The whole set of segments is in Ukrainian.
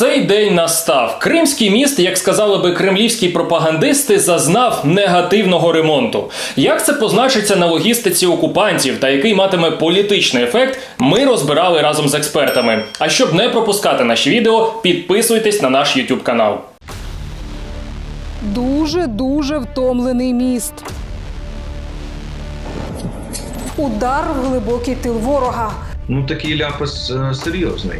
Цей день настав. Кримський міст, як сказали би кремлівські пропагандисти, зазнав негативного ремонту. Як це позначиться на логістиці окупантів та який матиме політичний ефект, ми розбирали разом з експертами. А щоб не пропускати наші відео, підписуйтесь на наш YouTube канал. Дуже дуже втомлений міст. Удар в глибокий тил ворога. Ну такий ляпас е, серйозний.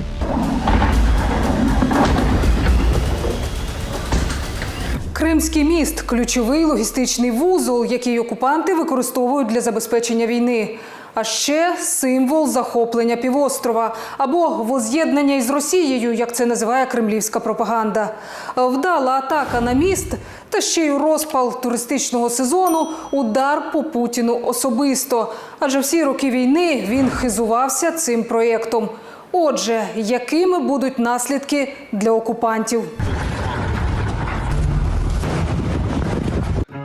Кримський міст ключовий логістичний вузол, який окупанти використовують для забезпечення війни. А ще символ захоплення півострова або воз'єднання із Росією, як це називає кремлівська пропаганда. Вдала атака на міст та ще й розпал туристичного сезону удар по Путіну особисто. Адже всі роки війни він хизувався цим проєктом. Отже, якими будуть наслідки для окупантів?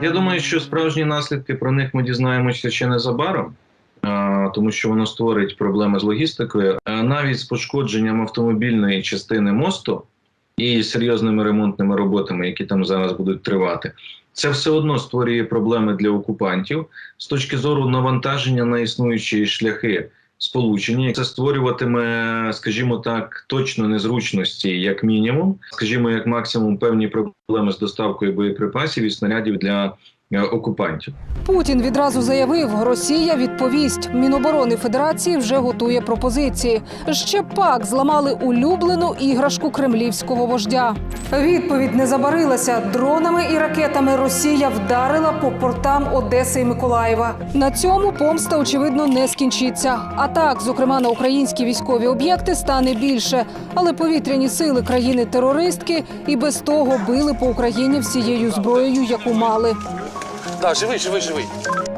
Я думаю, що справжні наслідки про них ми дізнаємося ще незабаром, тому що воно створить проблеми з логістикою, навіть з пошкодженням автомобільної частини мосту і серйозними ремонтними роботами, які там зараз будуть тривати. Це все одно створює проблеми для окупантів з точки зору навантаження на існуючі шляхи сполучення. Це створюватиме, скажімо так, точно незручності, як мінімум, скажімо, як максимум, певні проблеми з доставкою боєприпасів і снарядів для окупантів. Путін відразу заявив, Росія відповість. Міноборони Федерації вже готує пропозиції. Ще пак зламали улюблену іграшку кремлівського вождя. Відповідь не забарилася. Дронами і ракетами Росія вдарила по портам Одеси і Миколаєва. На цьому помста очевидно не скінчиться. Атак, зокрема на українські військові об'єкти, стане більше. Але повітряні сили країни-терористки і без того били по Україні всією зброєю, яку мали. Да, живий, живий, живий.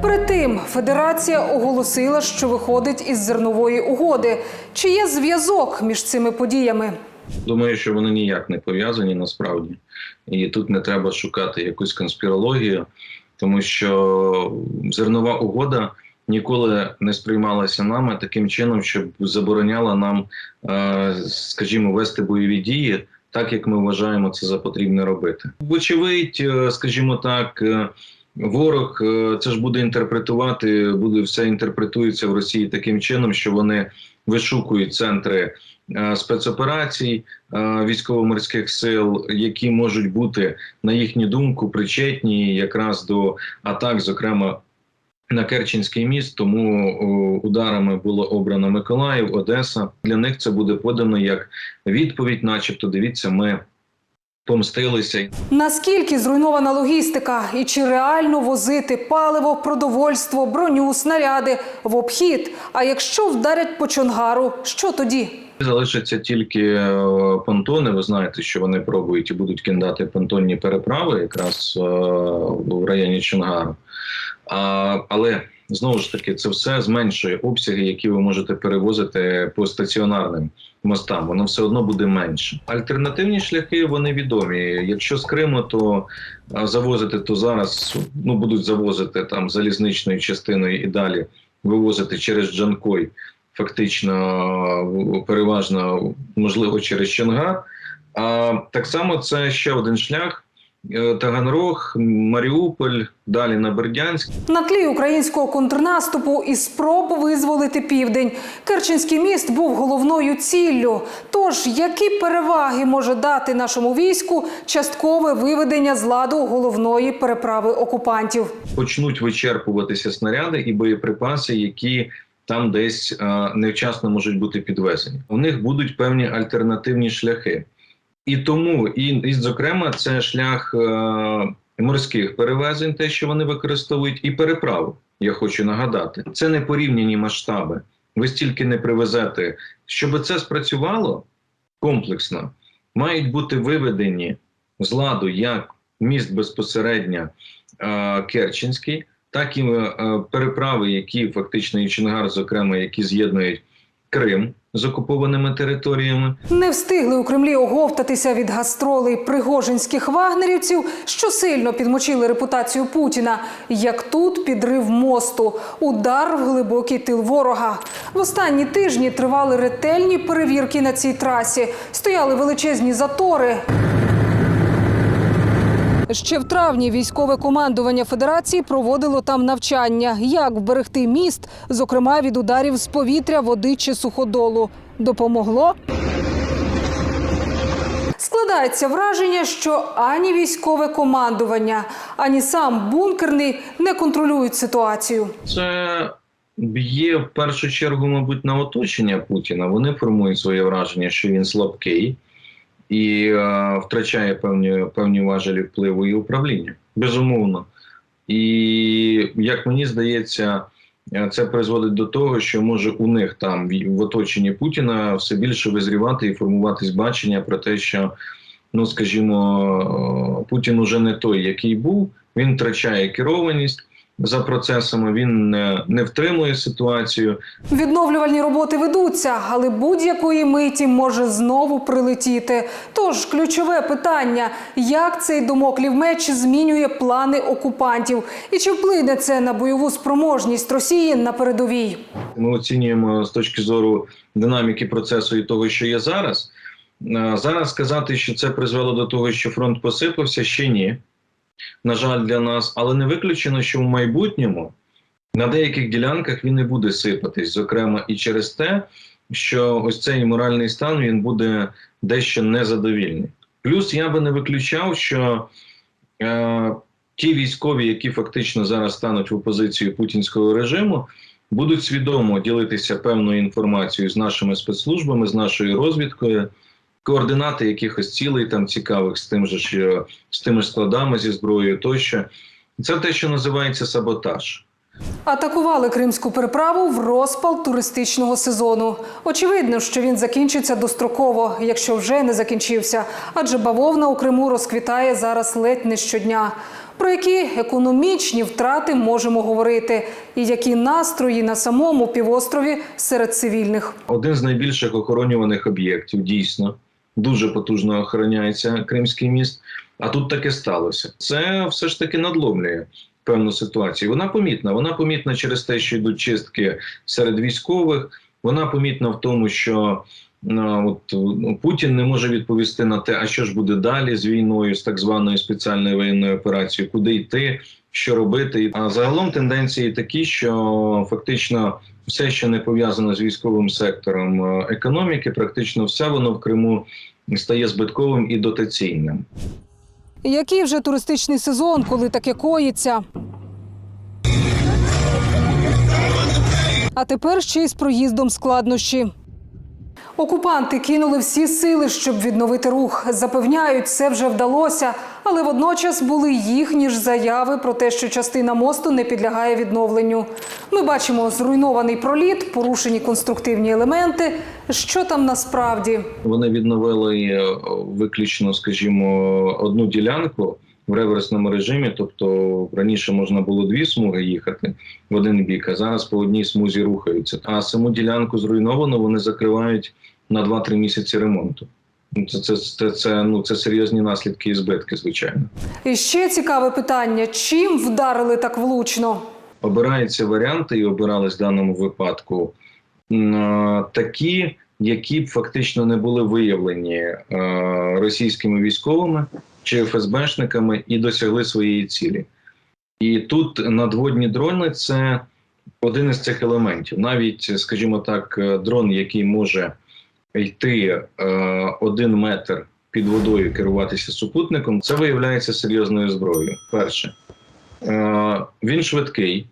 Перед тим федерація оголосила, що виходить із зернової угоди. Чи є зв'язок між цими подіями? Думаю, що вони ніяк не пов'язані насправді, і тут не треба шукати якусь конспірологію, тому що зернова угода ніколи не сприймалася нами таким чином, щоб забороняла нам, е, скажімо, вести бойові дії. Так як ми вважаємо це за потрібне робити, вочевидь, е, скажімо так, е, ворог е, це ж буде інтерпретувати, буде все інтерпретується в Росії таким чином, що вони вишукують центри е, спецоперацій е, військово-морських сил, які можуть бути на їхню думку причетні якраз до атак, зокрема. На Керченський міст, тому ударами було обрано Миколаїв, Одеса. Для них це буде подано як відповідь, начебто, дивіться, ми помстилися. Наскільки зруйнована логістика і чи реально возити паливо, продовольство, броню, снаряди в обхід? А якщо вдарять по Чонгару, що тоді? Залишаться тільки е, понтони. Ви знаєте, що вони пробують і будуть кидати понтонні переправи якраз е, в районі Чонгару. А, але знову ж таки, це все зменшує обсяги, які ви можете перевозити по стаціонарним мостам. Воно все одно буде менше. Альтернативні шляхи вони відомі. Якщо з Криму, то завозити, то зараз ну будуть завозити там залізничною частиною і далі вивозити через Джанкой. Фактично, переважно можливо через Чонгар. А так само це ще один шлях. Е, Таганрог, Маріуполь, далі на Бердянськ. На тлі українського контрнаступу і спроб визволити південь. Керченський міст був головною ціллю. Тож, які переваги може дати нашому війську часткове виведення з ладу головної переправи окупантів? Почнуть вичерпуватися снаряди і боєприпаси, які там десь е, невчасно можуть бути підвезені. У них будуть певні альтернативні шляхи. І тому, і, і зокрема, це шлях е, морських перевезень, те, що вони використовують, і переправ. Я хочу нагадати, це не порівняні масштаби. Ви стільки не привезете. Щоб це спрацювало комплексно, мають бути виведені з ладу як міст безпосередньо е, Керченський, так і е, переправи, які фактично і Чонгар, зокрема, які з'єднують Крим з окупованими територіями. Не встигли у Кремлі оговтатися від гастролей пригожинських вагнерівців, що сильно підмочили репутацію Путіна. Як тут підрив мосту, удар в глибокий тил ворога. В останні тижні тривали ретельні перевірки на цій трасі. Стояли величезні затори. Ще в травні військове командування Федерації проводило там навчання, як вберегти міст, зокрема від ударів з повітря, води чи суходолу. Допомогло? Складається враження, що ані військове командування, ані сам бункерний не контролюють ситуацію. Це б'є в першу чергу, мабуть, на оточення Путіна. Вони формують своє враження, що він слабкий і е, втрачає певні, певні важелі впливу і управління. Безумовно. І як мені здається, е, це призводить до того, що може у них там в- оточенні Путіна все більше визрівати і формуватись бачення про те, що, ну скажімо, е, Путін уже не той, який був. Він втрачає керованість за процесами, він не, не втримує ситуацію. Відновлювальні роботи ведуться, але будь-якої миті може знову прилетіти. Тож ключове питання: як цей домоклів меч змінює плани окупантів, і чи вплине це на бойову спроможність Росії на передовій? Ми оцінюємо з точки зору динаміки процесу і того, що є зараз. Е, Зараз сказати, що це призвело до того, що фронт посипався, ще ні. На жаль, для нас, але не виключено, що в майбутньому на деяких ділянках він не буде сипатись, зокрема і через те, що ось цей моральний стан він буде дещо незадовільний. Плюс я би не виключав, що е, ті військові, які фактично зараз стануть в опозицію путінського режиму, будуть свідомо ділитися певною інформацією з нашими спецслужбами, з нашою розвідкою, координати якихось цілей там цікавих з тим же ж е, з тими ж складами зі зброєю тощо. Це те, що називається саботаж. Атакували кримську переправу в розпал туристичного сезону. Очевидно, що він закінчиться достроково, якщо вже не закінчився, адже бавовна у Криму розквітає зараз ледь не щодня. Про які економічні втрати можемо говорити, і які настрої на самому півострові серед цивільних. Один з найбільших охоронюваних об'єктів, дійсно, дуже потужно охороняється Кримський міст. А тут таке сталося. Це все ж таки надломлює певну ситуацію. Вона помітна. Вона помітна через те, що йдуть чистки серед військових. Вона помітна в тому, що ну, от, ну, Путін не може відповісти на те, а що ж буде далі з війною, з так званою спеціальною воєнною операцією, куди йти, що робити. А загалом тенденції такі, що фактично все, що не пов'язано з військовим сектором е, економіки, практично все воно в Криму стає збитковим і дотаційним. Який вже туристичний сезон, коли таке коїться? А тепер ще й з проїздом складнощі. Окупанти кинули всі сили, щоб відновити рух. Запевняють, це вже вдалося, але водночас були їхні ж заяви про те, що частина мосту не підлягає відновленню. Ми бачимо зруйнований проліт, порушені конструктивні елементи. Що там насправді? Вони відновили е, виключно, скажімо, одну ділянку в реверсному режимі. Тобто раніше можна було дві смуги їхати в один бік, а зараз по одній смузі рухаються. А саму ділянку зруйновано вони закривають на 2-3 місяці ремонту. Ну, Це, це, це, це, ну, це серйозні наслідки і збитки, звичайно. І ще цікаве питання: чим вдарили так влучно? обираються варіанти і обирались в даному випадку такі, які б фактично не були виявлені е, російськими військовими чи ФСБшниками і досягли своєї цілі. І тут надводні дрони це один із цих елементів. Навіть, скажімо так, е, дрон, який може йти е, один метр під водою, керуватися супутником, це виявляється серйозною зброєю. Перше. Е, він швидкий.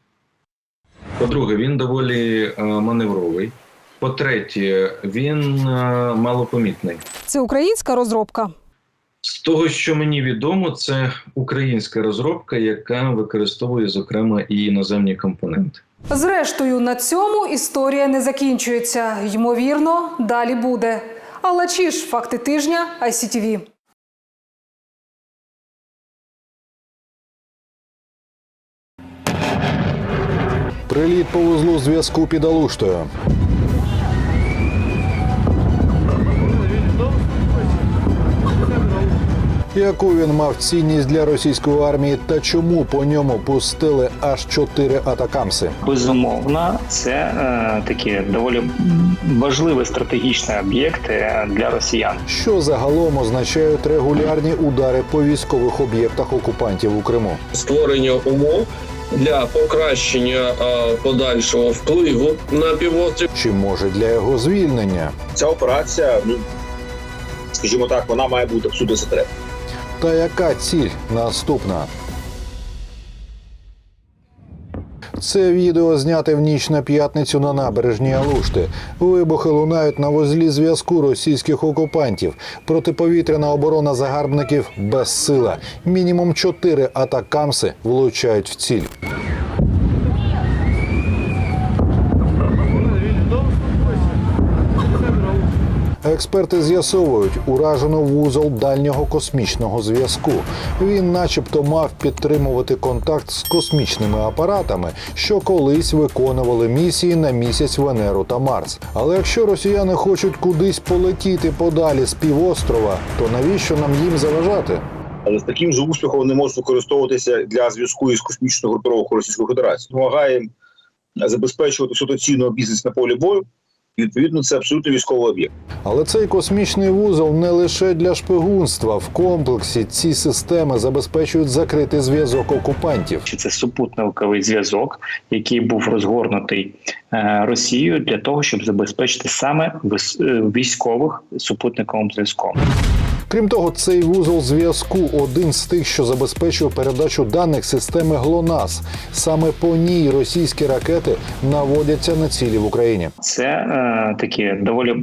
По-друге, він доволі е, маневровий. По-третє, він е, малопомітний. Це українська розробка. З того, що мені відомо, це українська розробка, яка використовує, зокрема, і іноземні компоненти. Зрештою, на цьому історія не закінчується. Ймовірно, далі буде. Алла Чіш, факти тижня, ICTV. Приліт по вузлу зв'язку під Алуштою. Яку він мав цінність для російської армії та чому по ньому пустили аж чотири атакамси? Безумовно, це е, такі доволі важливі стратегічні об'єкти для росіян. Що загалом означають регулярні удари по військових об'єктах окупантів у Криму? створення умов для покращення а, подальшого впливу на півострів. Чи може для його звільнення? ця операція, ну скажімо так, вона має бути всюди секрет. Та яка ціль наступна? Це відео зняте в ніч на п'ятницю на набережній Алушти. Вибухи лунають на вузлі зв'язку російських окупантів. Протиповітряна оборона загарбників безсила. Мінімум чотири атакамси влучають в ціль. Експерти з'ясовують уражено вузол дальнього космічного зв'язку. Він, начебто, мав підтримувати контакт з космічними апаратами, що колись виконували місії на місяць Венеру та Марс. Але якщо росіяни хочуть кудись полетіти подалі з півострова, то навіщо нам їм заважати? Але з таким же успіхом вони можуть використовуватися для зв'язку із космічною групировкою Російської Федерації. Допомагає забезпечувати ситуаційного бізнес на полі бою. І, відповідно, це абсолютно військовий об'єкт. Але цей космічний вузол не лише для шпигунства. В комплексі ці системи забезпечують закритий зв'язок окупантів. Чи це супутниковий зв'язок, який був розгорнутий е, Росією для того, щоб забезпечити саме е, військових супутниковим зв'язком? Крім того, цей вузол зв'язку один з тих, що забезпечує передачу даних системи ГЛОНАС. Саме по ній російські ракети наводяться на цілі в Україні. Це е, такі доволі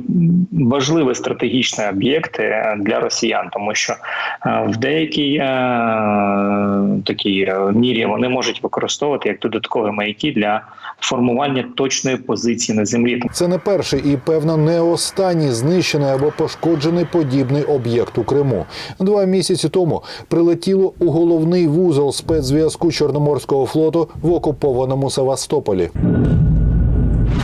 важливі стратегічні об'єкти для росіян, тому що е, в деякій е, такій е, мірі вони можуть використовувати як додаткові маяки для формування точної позиції на землі. Це не перший і певно не останній знищений або пошкоджений подібний об'єкт у Криму. Два місяці тому прилетіло у головний вузол спецзв'язку Чорноморського флоту в окупованому Севастополі.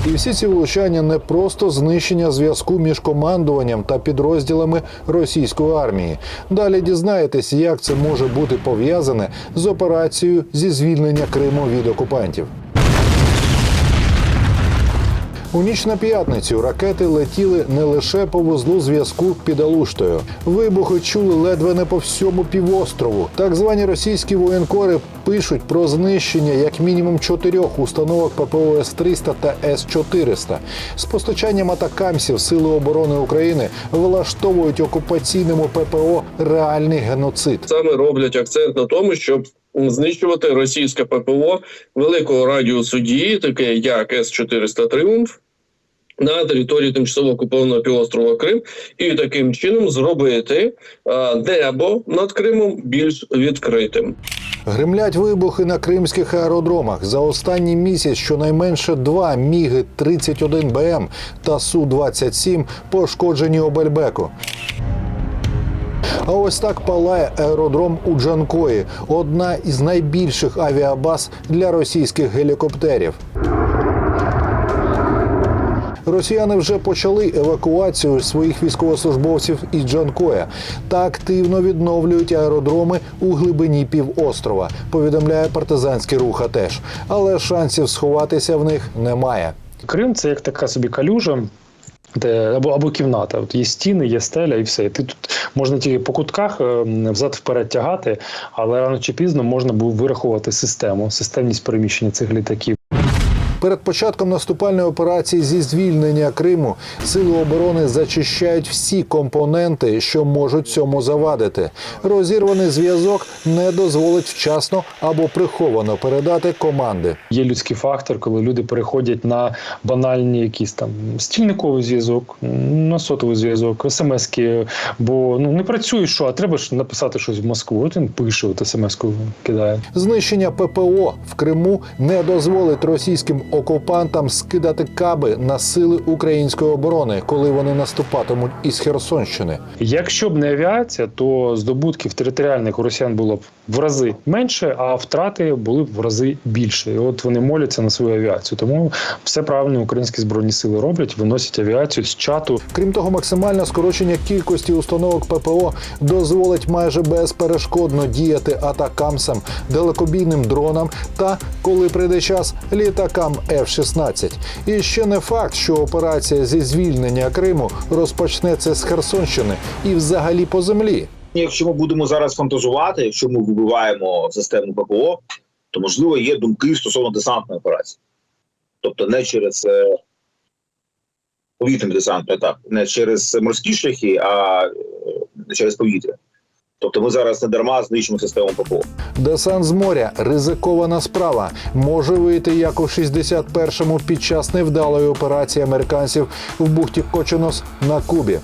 І всі ці влучання не просто знищення зв'язку між командуванням та підрозділами російської армії. Далі дізнаєтесь, як це може бути пов'язане з операцією зі звільнення Криму від окупантів. У ніч на п'ятницю ракети летіли не лише по вузлу зв'язку під Алуштою. Вибухи чули ледве не по всьому півострову. Так звані російські воєнкори пишуть про знищення як мінімум чотирьох установок ППО С-300 та С-400. З постачанням атакамсів Сили оборони України влаштовують окупаційному ППО реальний геноцид. Саме роблять акцент на тому, щоб знищувати російське ППО великого радіусу дії, таке як С-400 Тріумф. На території тимчасово окупованого півострова Крим, і таким чином зробити небо над Кримом більш відкритим. Гримлять вибухи на кримських аеродромах. За останній місяць щонайменше два міги 31 БМ та су 27 пошкоджені у Бельбеку. А ось так палає аеродром у Джанкої, одна із найбільших авіабаз для російських гелікоптерів. Росіяни вже почали евакуацію своїх військовослужбовців із Джанкоя та активно відновлюють аеродроми у глибині півострова. Повідомляє партизанський рух АТЕШ. Але шансів сховатися в них немає. Крим це як така собі калюжа. Де або або кімната, от є стіни, є стеля, і все. І ти тут можна тільки по кутках е, взад вперед тягати, але рано чи пізно можна було вирахувати систему, системність переміщення цих літаків. Перед початком наступальної операції зі звільнення Криму сили оборони зачищають всі компоненти, що можуть цьому завадити. Розірваний зв'язок не дозволить вчасно або приховано передати команди. Є людський фактор, коли люди переходять на банальні якісь там стільниковий зв'язок, на сотовий зв'язок, смски, бо ну не працює, що, а треба ж написати щось в Москву. От він пише, от смс-ку кидає. Знищення ППО в Криму не дозволить російським окупантам скидати каби на сили української оборони, коли вони наступатимуть із Херсонщини. Якщо б не авіація, то здобутків територіальних росіян було б в рази менше, а втрати були б в рази більше. І от вони моляться на свою авіацію. Тому все правильно українські збройні сили роблять, виносять авіацію з чату. Крім того, максимальне скорочення кількості установок ППО дозволить майже безперешкодно діяти атакамсам, далекобійним дронам та, коли прийде час, літакам F-16. І ще не факт, що операція зі звільнення Криму розпочнеться з Херсонщини і взагалі по землі. Якщо ми будемо зараз фантазувати, якщо ми вибиваємо систему ППО, то можливо є думки стосовно десантної операції, тобто не через е, повітряний десант, етап, не через морські шляхи, а е, через повітря. Тобто ми зараз не дарма знищимо систему ППО. Десант з моря ризикована справа. Може вийти як у 61-му під час невдалої операції американців в бухті Кочинос на Кубі.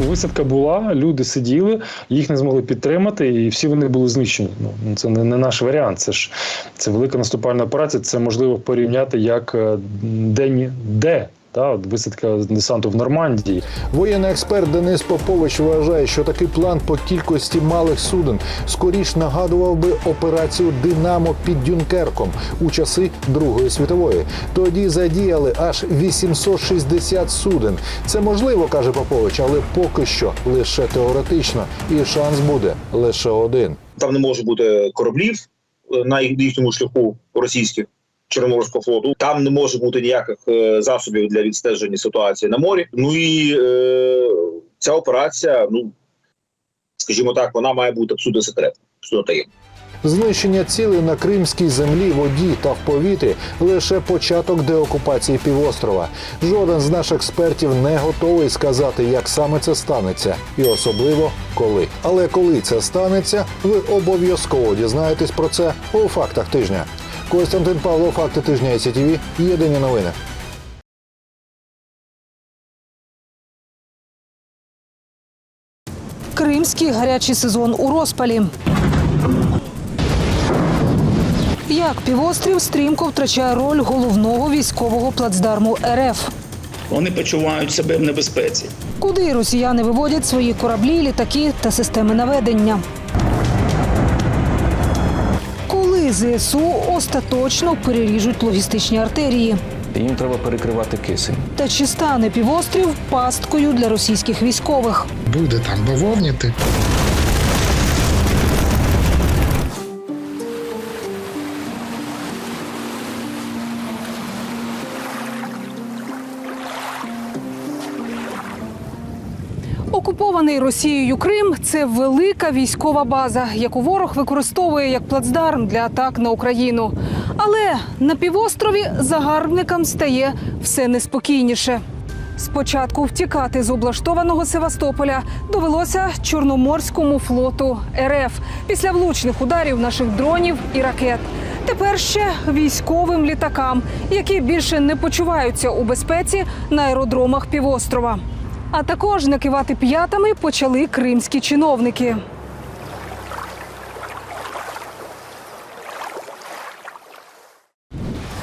Ну, Висадка була, люди сиділи, їх не змогли підтримати, і всі вони були знищені. Ну це не, не наш варіант. Це ж це велика наступальна операція. Це можливо порівняти як е, день Д. Та от висадка десанту в Нормандії. Воєнний експерт Денис Попович вважає, що такий план по кількості малих суден скоріш нагадував би операцію Динамо під Дюнкерком у часи Другої світової. Тоді задіяли аж 860 суден. Це можливо, каже Попович, але поки що лише теоретично, і шанс буде лише один. Там не може бути кораблів е, на їхньому шляху російських Чорноморського флоту. Там не може бути ніяких е, засобів для відстеження ситуації на морі. Ну і е, ця операція, ну скажімо так, вона має бути абсолютно секретна, абсолютно таємна. Знищення цілей на кримській землі, воді та в повітрі лише початок деокупації півострова. Жоден з наших експертів не готовий сказати, як саме це станеться, і особливо коли. Але коли це станеться, ви обов'язково дізнаєтесь про це у фактах тижня. Костянтин Павло, факти тижня ІСТВ. Єдині новини. Кримський гарячий сезон у розпалі. Як півострів стрімко втрачає роль головного військового плацдарму РФ. Вони почувають себе в небезпеці. Куди росіяни виводять свої кораблі, літаки та системи наведення? ЗСУ остаточно переріжуть логістичні артерії? Їм треба перекривати кисень. Та чи стане півострів пасткою для російських військових? Буде там бавовніти. Окупований Росією Крим це велика військова база, яку ворог використовує як плацдарм для атак на Україну. Але на півострові загарбникам стає все неспокійніше. Спочатку втікати з облаштованого Севастополя довелося Чорноморському флоту РФ після влучних ударів наших дронів і ракет. Тепер ще військовим літакам, які більше не почуваються у безпеці на аеродромах півострова. А також накивати п'ятами почали кримські чиновники.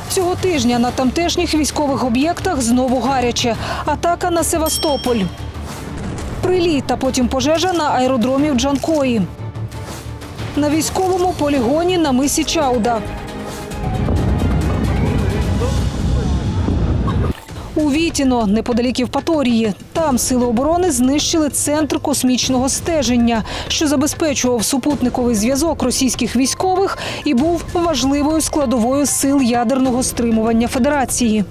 Цього тижня на тамтешніх військових об'єктах знову гаряче. Атака на Севастополь. Приліт та потім пожежа на аеродромі в Джанкої. На військовому полігоні на мисі Чауда. У Вітіно, неподалік Євпаторії. Там сили оборони знищили центр космічного стеження, що забезпечував супутниковий зв'язок російських військових і був важливою складовою сил ядерного стримування Федерації.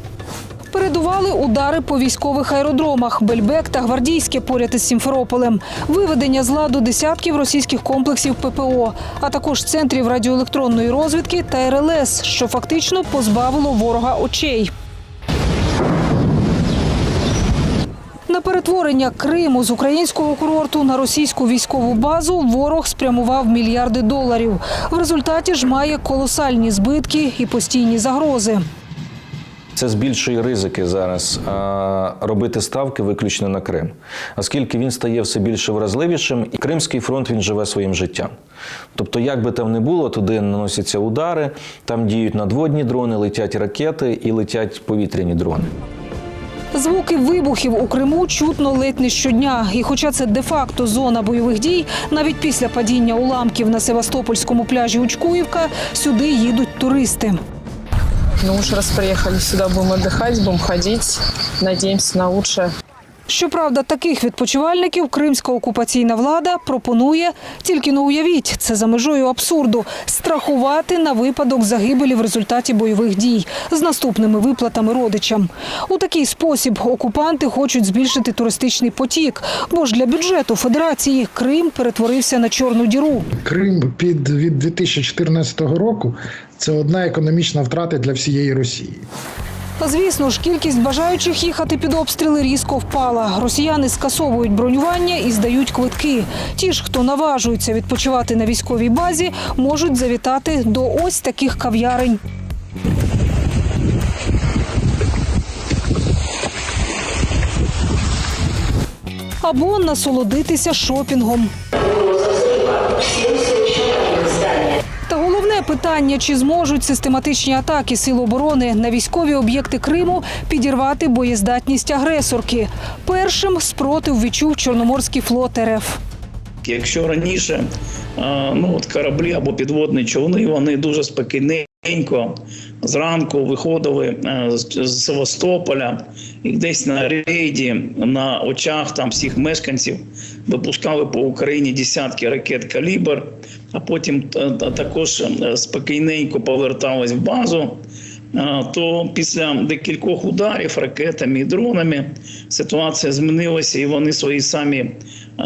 Передували удари по військових аеродромах Бельбек та Гвардійське поряд із Сімферополем, виведення з ладу десятків російських комплексів ППО, а також центрів радіоелектронної розвідки та РЛС, що фактично позбавило ворога очей. Перетворення Криму з українського курорту на російську військову базу ворог спрямував мільярди доларів. В результаті ж має колосальні збитки і постійні загрози. Це збільшує ризики зараз а, робити ставки виключно на Крим, оскільки він стає все більше вразливішим, і Кримський фронт він живе своїм життям. Тобто, як би там не було, туди наносяться удари, там діють надводні дрони, летять ракети і летять повітряні дрони. Звуки вибухів у Криму чутно ледь не щодня. І хоча це де-факто зона бойових дій, навіть після падіння уламків на Севастопольському пляжі Учкуївка сюди їдуть туристи. Ну уж раз приїхали сюди, будемо відпочивати, будемо ходити, надіємося на лучшее. Щоправда, таких відпочивальників кримська окупаційна влада пропонує тільки не уявіть, це за межою абсурду страхувати на випадок загибелі в результаті бойових дій з наступними виплатами родичам. У такий спосіб окупанти хочуть збільшити туристичний потік, бо ж для бюджету федерації Крим перетворився на чорну діру. Крим під від 2014 року це одна економічна втрата для всієї Росії. Звісно ж, кількість бажаючих їхати під обстріли різко впала. Росіяни скасовують бронювання і здають квитки. Ті ж, хто наважується відпочивати на військовій базі, можуть завітати до ось таких кав'ярень. Або насолодитися шопінгом. Та головне питання: чи зможуть систематичні атаки Сил оборони на військові об'єкти Криму підірвати боєздатність агресорки? Першим спротив відчув Чорноморський флот РФ. Якщо раніше ну, от кораблі або підводні човни, вони дуже спокійненько зранку виходили е, з- Севастополя і десь на рейді на очах там всіх мешканців випускали по Україні десятки ракет калібр, а потім е, також е, спокійненько повертались в базу. То після декількох ударів ракетами і дронами ситуація змінилася, і вони свої самі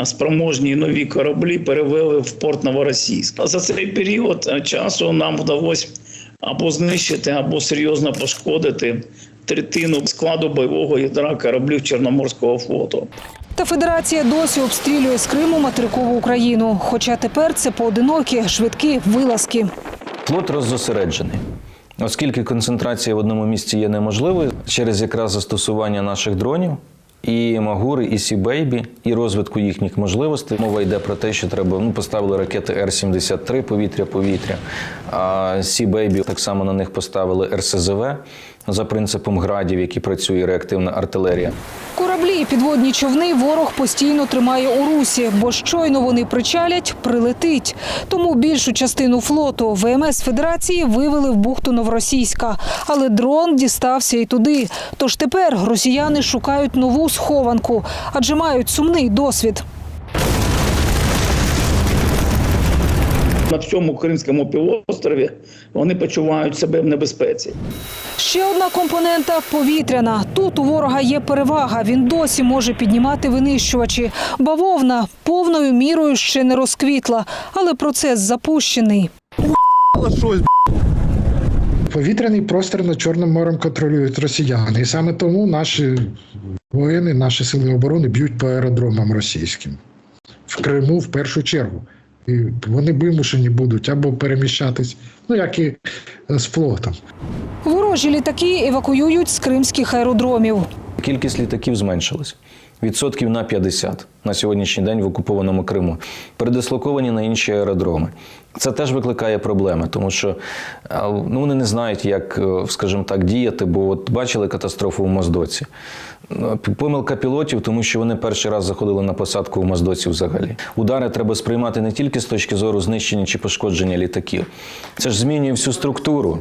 спроможні нові кораблі перевели в порт Новоросійськ. За цей період часу нам вдалося або знищити, або серйозно пошкодити третину складу бойового ядра кораблів Чорноморського флоту. Та федерація досі обстрілює з Криму материкову Україну. Хоча тепер це поодинокі швидкі вилазки. Флот роззосереджений. Оскільки концентрація в одному місці є неможливою через якраз застосування наших дронів, і Магури, і Сі-Бейбі, і розвитку їхніх можливостей. Мова йде про те, що треба ну, поставили ракети Р-73 повітря-повітря, а Сі-Бейбі так само на них поставили РСЗВ за принципом градів, які працює реактивна артилерія. Кораблі і підводні човни ворог постійно тримає у русі, бо щойно вони причалять, прилетить. Тому більшу частину флоту ВМС Федерації вивели в бухту Новоросійська. Але дрон дістався і туди. Тож тепер росіяни шукають нову схованку, адже мають сумний досвід. На всьому Кримському півострові вони почувають себе в небезпеці. Ще одна компонента повітряна. Тут у ворога є перевага. Він досі може піднімати винищувачі. Бавовна повною мірою ще не розквітла, але процес запущений. Повітряний простір над Чорним морем контролюють росіяни. І саме тому наші воїни, наші сили оборони б'ють по аеродромам російським. В Криму в першу чергу. І вони вимушені будуть або переміщатись, ну як і е, з флотом. Ворожі літаки евакуюють з кримських аеродромів. Кількість літаків зменшилась. Відсотків на 50 на сьогоднішній день в окупованому Криму, передислоковані на інші аеродроми. Це теж викликає проблеми, тому що е, ну, вони не знають, як, е, скажімо так, діяти, бо от бачили катастрофу в Моздоці. Помилка пілотів, тому що вони перший раз заходили на посадку в Моздоці взагалі. Удари треба сприймати не тільки з точки зору знищення чи пошкодження літаків. Це ж змінює всю структуру.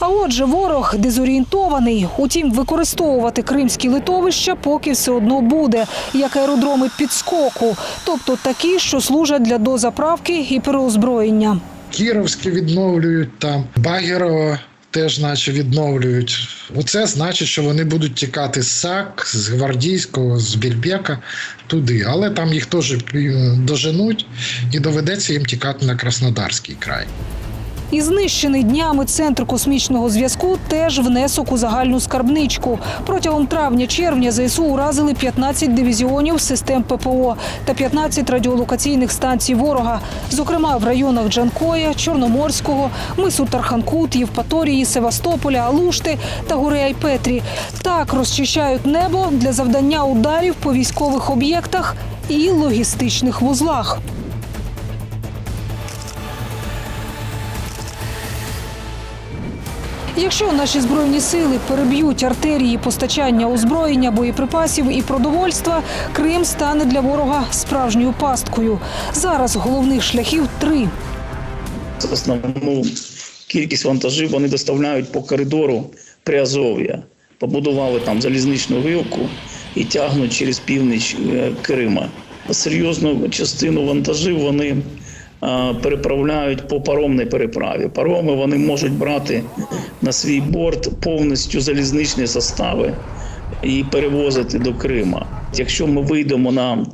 А отже, ворог дезорієнтований. Утім, використовувати кримські литовища поки все одно буде, як аеродроми підскоку, тобто такі, що служать для дозаправки і переозброєння. Кіровські відновлюють там, Багірово теж наче відновлюють. Оце значить, що вони будуть тікати з САК, з Гвардійського, з Більбека туди. Але там їх теж доженуть і доведеться їм тікати на Краснодарський край. І знищений днями центр космічного зв'язку теж внесок у загальну скарбничку. Протягом травня-червня ЗСУ уразили 15 дивізіонів систем ППО та 15 радіолокаційних станцій ворога, зокрема в районах Джанкоя, Чорноморського, мису Тарханкут, Євпаторії, Севастополя, Алушти та гори Айпетрі. Так розчищають небо для завдання ударів по військових об'єктах і логістичних вузлах. Якщо наші збройні сили переб'ють артерії постачання озброєння, боєприпасів і продовольства, Крим стане для ворога справжньою пасткою. Зараз головних шляхів три. Основну кількість вантажів вони доставляють по коридору Приазов'я. Побудували там залізничну гілку і тягнуть через північ е, Крима. Серйозну частину вантажів вони переправляють по паромній переправі. Пароми вони можуть брати на свій борт повністю залізничні состави і перевозити до Крима. Якщо ми вийдемо на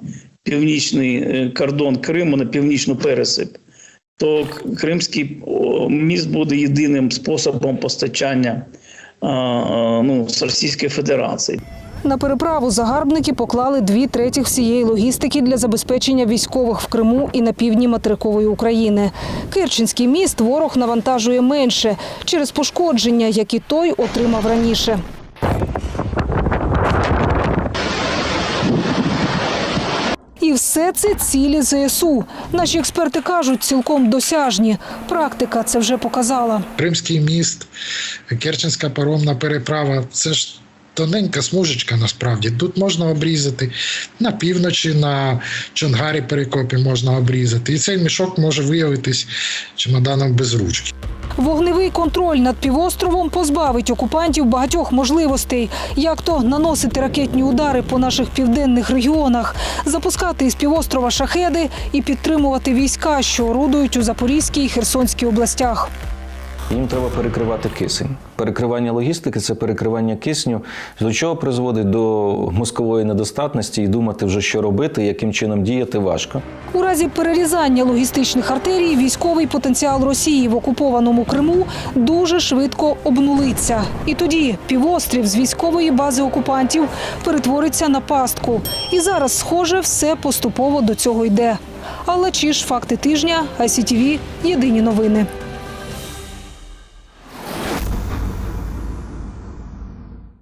північний е, кордон Криму, на північну пересип, то Кримський міст буде єдиним способом постачання ну, з Російської Федерації. На переправу загарбники поклали дві третіх всієї логістики для забезпечення військових в Криму і на півдні материкової України. Керченський міст ворог навантажує менше через пошкодження, які той отримав раніше. І все це цілі ЗСУ. Наші експерти кажуть, цілком досяжні. Практика це вже показала. Кримський міст, Керченська паромна переправа це ж тоненька смужечка насправді. Тут можна обрізати на півночі, на Чонгарі перекопі можна обрізати. І цей мішок може виявитись чемоданом без ручки. Вогневий контроль над півостровом позбавить окупантів багатьох можливостей, як то наносити ракетні удари по наших південних регіонах, запускати із півострова шахеди і підтримувати війська, що орудують у Запорізькій і Херсонській областях. Їм треба перекривати кисень. Перекривання логістики це перекривання кисню, до чого призводить до мозкової недостатності і думати вже, що робити, яким чином діяти важко. У разі перерізання логістичних артерій військовий потенціал Росії в окупованому Криму дуже швидко обнулиться. І тоді півострів з військової бази окупантів перетвориться на пастку. І зараз, схоже, все поступово до цього йде. Але чи ж факти тижня, ICTV – єдині новини.